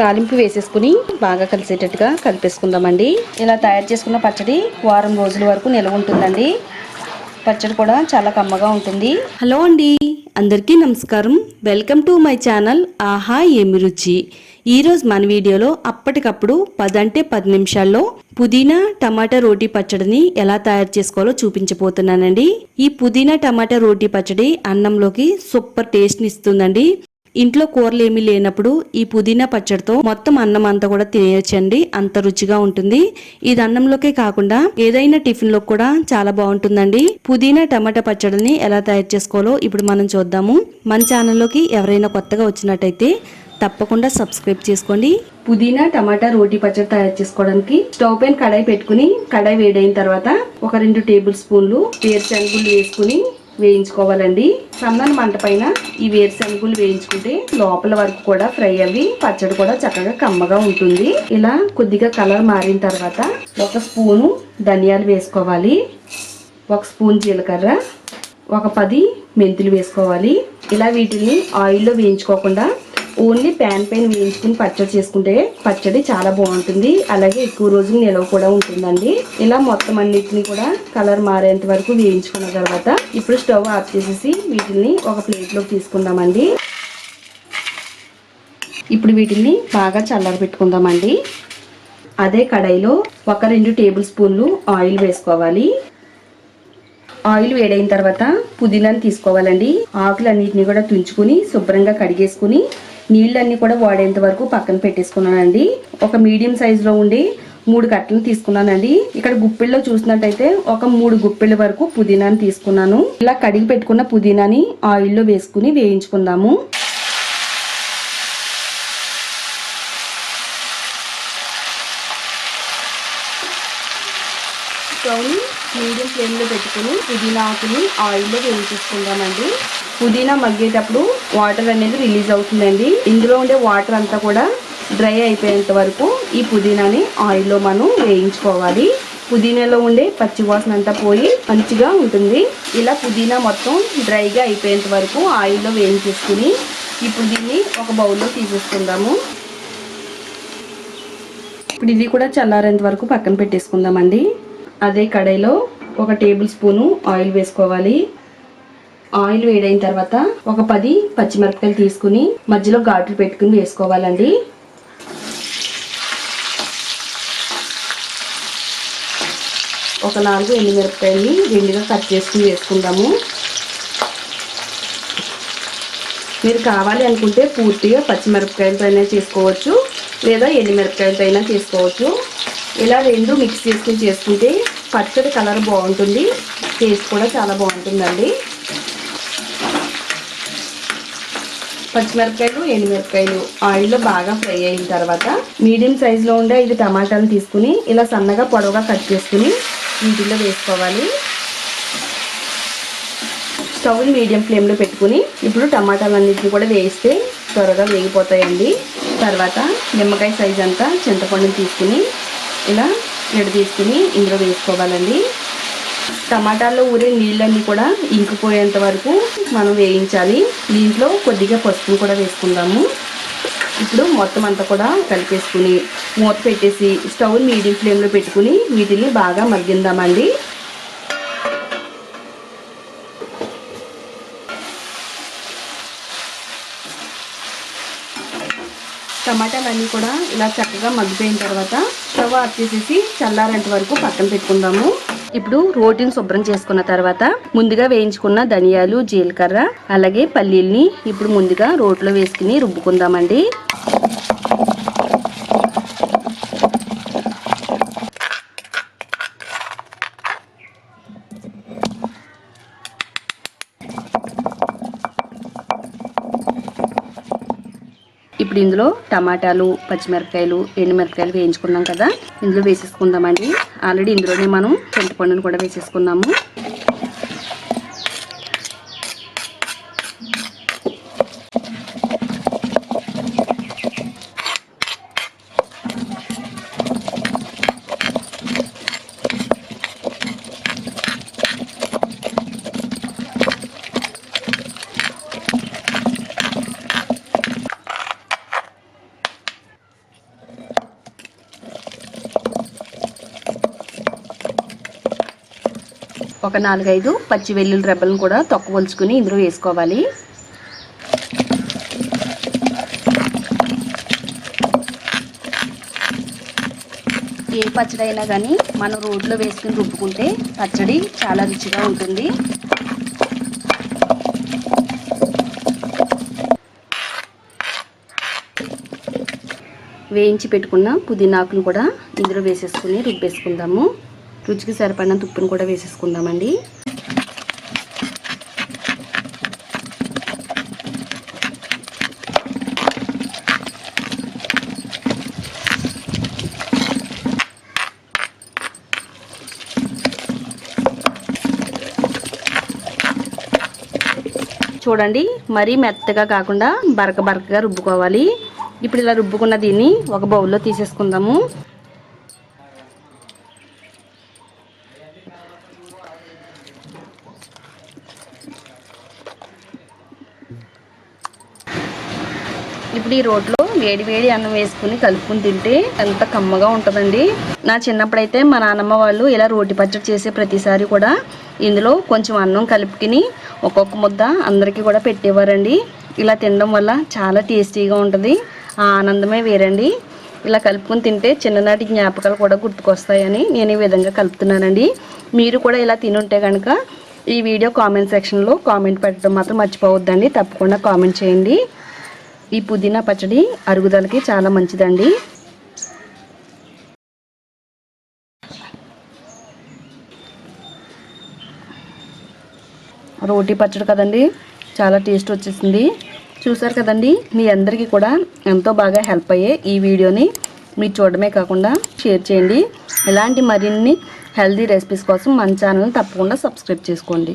తాలింపు వేసేసుకుని బాగా కలిసేటట్టుగా కలిపేసుకుందామండి. ఇలా తయారు చేసుకున్న పచ్చడి వారం రోజుల వరకు నిల్వ ఉంటుందండి. పచ్చడి కూడా చాలా కమ్మగా ఉంటుంది. హలో అండి అందరికీ నమస్కారం. వెల్కమ్ టు మై ఛానల్ ఆహా ఏమి రుచి. ఈరోజు మన వీడియోలో అప్పటికప్పుడు పదంటే పది నిమిషాల్లో పుదీనా టమాటా రోటీ పచ్చడిని ఎలా తయారు చేసుకోవాలో చూపించబోతున్నానండి. ఈ పుదీనా టమాటా రోటీ పచ్చడి అన్నంలోకి సూపర్ టేస్ట్ని ఇస్తుందండి. ఇంట్లో కూరలు ఏమీ లేనప్పుడు ఈ పుదీనా పచ్చడితో మొత్తం అన్నం అంతా కూడా తినేయచ్చండి. అంత రుచిగా ఉంటుంది. ఇది అన్నంలోకే కాకుండా ఏదైనా టిఫిన్లో కూడా చాలా బాగుంటుందండి. పుదీనా టమాటా పచ్చడిని ఎలా తయారు చేసుకోవాలో ఇప్పుడు మనం చూద్దాము. మన ఛానల్లోకి ఎవరైనా కొత్తగా వచ్చినట్టయితే తప్పకుండా సబ్స్క్రైబ్ చేసుకోండి. పుదీనా టమాటా రోటీ పచ్చడి తయారు చేసుకోవడానికి స్టవ్ పైన కడాయి పెట్టుకుని కడాయి వేడైన తర్వాత ఒక రెండు టేబుల్ స్పూన్లు వేరుశనగులు వేసుకుని వేయించుకోవాలండి. సన్నని మంట పైన ఈ వేరుశనగులు వేయించుకుంటే లోపల వరకు కూడా ఫ్రై అవి పచ్చడి కూడా చక్కగా కమ్మగా ఉంటుంది. ఇలా కొద్దిగా కలర్ మారిన తర్వాత ఒక స్పూను ధనియాలు వేసుకోవాలి. ఒక స్పూన్ జీలకర్ర. ఒక పది మెంతులు వేసుకోవాలి. ఇలా వీటిని ఆయిల్లో వేయించుకోకుండా ఓన్లీ ప్యాన్ పైన వేయించుకుని పచ్చడి చేసుకుంటే పచ్చడి చాలా బాగుంటుంది. అలాగే ఎక్కువ రోజులు నిలవ కూడా ఉంటుందండి. ఇలా మొత్తం అన్నిటిని కూడా కలర్ మారేంత వరకు వేయించుకున్న తర్వాత ఇప్పుడు స్టవ్ ఆఫ్ చేసేసి వీటిని ఒక ప్లేట్లోకి తీసుకుందామండి. ఇప్పుడు వీటిని బాగా చల్లారి పెట్టుకుందామండి. అదే కడాయిలో ఒక రెండు టేబుల్ స్పూన్లు ఆయిల్ వేసుకోవాలి. ఆయిల్ వేడైన తర్వాత పుదీనాను తీసుకోవాలండి. ఆకులన్నిటిని కూడా తుంచుకుని శుభ్రంగా కడిగేసుకుని నీళ్ళన్నీ కూడా వాడేంత వరకు పక్కన పెట్టేసుకున్నానండి. ఒక మీడియం సైజులో ఉండి మూడు కట్టలు తీసుకున్నానండి. ఇక్కడ గుప్పిళ్ళలో చూసినట్టయితే ఒక మూడు గుప్పిళ్ళ వరకు పుదీనాని తీసుకున్నాను. ఇలా కడిగి పెట్టుకున్న పుదీనాని ఆయిల్లో వేసుకుని వేయించుకుందాము. స్టవ్ని మీడియం ఫ్లేమ్లో పెట్టుకుని పుదీనా ఆకుని ఆయిల్లో వేయించేసుకుందామండి. పుదీనా మగ్గేటప్పుడు వాటర్ అనేది రిలీజ్ అవుతుందండి. ఇందులో ఉండే వాటర్ అంతా కూడా డ్రై అయిపోయేంత వరకు ఈ పుదీనాని ఆయిల్లో మనం వేయించుకోవాలి. పుదీనాలో ఉండే పచ్చి వాసన అంతా పోయి మంచిగా ఉంటుంది. ఇలా పుదీనా మొత్తం డ్రైగా అయిపోయేంత వరకు ఆయిల్లో వేయించేసుకుని ఇప్పుడు దీన్ని ఒక బౌల్లో తీసేసుకుందాము. ఇప్పుడు ఇది కూడా చల్లారేంత వరకు పక్కన పెట్టేసుకుందామండి. అదే కడాయిలో ఒక టేబుల్ స్పూను ఆయిల్ వేసుకోవాలి. ఆయిల్ వేడైన తర్వాత ఒక పది పచ్చిమిరపకాయలు తీసుకుని మధ్యలో ఘాట్లు పెట్టుకుని వేసుకోవాలండి. ఒక నాలుగు ఎండుమిరపకాయలని రెండుగా కట్ చేసుకుని వేసుకుందాము. మీరు కావాలి అనుకుంటే పూర్తిగా పచ్చిమిరపకాయలతో అయినా చేసుకోవచ్చు లేదా ఎండుమిరపకాయలతో అయినా చేసుకోవచ్చు. ఇలా రెండు మిక్స్ చేసుకుని చేసుకుంటే పచ్చడి కలర్ బాగుంటుంది. టేస్ట్ కూడా చాలా బాగుంటుందండి. పచ్చిమిరపకాయలు ఎండుమిరపకాయలు ఆయిల్లో బాగా ఫ్రై అయిన తర్వాత మీడియం సైజులో ఉండే ఐదు టమాటాలు తీసుకుని ఇలా సన్నగా పొడవుగా కట్ చేసుకుని వీటిల్లో వేసుకోవాలి. స్టవ్ని మీడియం ఫ్లేమ్లో పెట్టుకుని ఇప్పుడు టమాటాలన్నింటినీ కూడా వేస్తే త్వరగా వేగిపోతాయండి. తర్వాత నిమ్మకాయ సైజ్ అంతా చింతపండుని తీసుకుని ఇలా ఎడ తీసుకుని ఇందులో వేసుకోవాలండి. టమాటాల్లో ఊరే నీళ్ళన్నీ కూడా ఇంకిపోయేంత వరకు మనం వేయించాలి. దీంట్లో కొద్దిగా పసుపు కూడా వేసుకుందాము. ఇప్పుడు మొత్తం అంతా కూడా కలిపేసుకుని మూత పెట్టేసి స్టవ్ మీడియం ఫ్లేమ్లో పెట్టుకుని వీటిని బాగా మగ్గిందామండి టమాటాలు అన్నీ కూడా ఇలా చక్కగా మగ్గిపోయిన తర్వాత స్టవ్ ఆఫ్ చేసేసి చల్లారంత వరకు పక్కన పెట్టుకుందాము. ఇప్పుడు రోటిని శుభ్రం చేసుకున్న తర్వాత ముందుగా వేయించుకున్న ధనియాలు జీలకర్ర అలాగే పల్లీల్ని ఇప్పుడు ముందుగా రోట్లో వేసుకుని రుబ్బుకుందామండి. ఇప్పుడు ఇందులో టమాటాలు పచ్చిమిరపకాయలు ఎండుమిరపకాయలు వేయించుకున్నాం కదా. ఇందులో వేసేసుకుందామండి. ఆల్రెడీ ఇందులోనే మనం చింతపండును కూడా వేసేసుకున్నాము. ఒక నాలుగైదు పచ్చి వెల్లుల్లి రెబ్బలను కూడా తొక్కవలుచుకుని ఇందులో వేసుకోవాలి. ఏ పచ్చడి అయినా కానీ మనం రోడ్లో వేసుకుని రుబ్బుకుంటే పచ్చడి చాలా రుచిగా ఉంటుంది. వేయించి పెట్టుకున్న పుదీనాకును కూడా ఇందులో వేసేసుకుని రుబ్బేసుకుందాము. రుచికి సరిపడినంత ఉప్పును కూడా వేసేసుకుందామండి. చూడండి మరీ మెత్తగా కాకుండా బరక బరకగా రుబ్బుకోవాలి. ఇప్పుడు ఇలా రుబ్బుకున్న దీన్ని ఒక బౌల్లో తీసేసుకుందాము. ఇప్పుడు ఈ రోట్లో వేడి వేడి అన్నం వేసుకుని కలుపుకుని తింటే ఎంత కమ్మగా ఉంటుందండి. నా చిన్నప్పుడైతే మా నాన్నమ్మ వాళ్ళు ఇలా రోటి పచ్చడి చేసే ప్రతిసారి కూడా ఇందులో కొంచెం అన్నం కలుపుకుని ఒక్కొక్క ముద్ద అందరికీ కూడా పెట్టేవారండి. ఇలా తినడం వల్ల చాలా టేస్టీగా ఉంటుంది. ఆ ఆనందమే వేరండి. ఇలా కలుపుకుని తింటే చిన్ననాటి జ్ఞాపకాలు కూడా గుర్తుకొస్తాయని నేను ఈ విధంగా కలుపుతున్నానండి. మీరు కూడా ఇలా తినుంటే కనుక ఈ వీడియో కామెంట్ సెక్షన్లో కామెంట్ పెట్టడం మాత్రం మర్చిపోవద్దండి. తప్పకుండా కామెంట్ చేయండి. ఈ పుదీనా పచ్చడి అరుగుదలకి చాలా మంచిదండి. రోటీ పచ్చడి కదండి చాలా టేస్ట్ వచ్చేసింది. చూసారు కదండి మీ అందరికీ కూడా ఎంతో బాగా హెల్ప్ అయ్యే ఈ వీడియోని మీరు చూడడమే కాకుండా షేర్ చేయండి. ఇలాంటి మరిన్ని హెల్తీ రెసిపీస్ కోసం మన ఛానల్ని తప్పకుండా సబ్స్క్రైబ్ చేసుకోండి.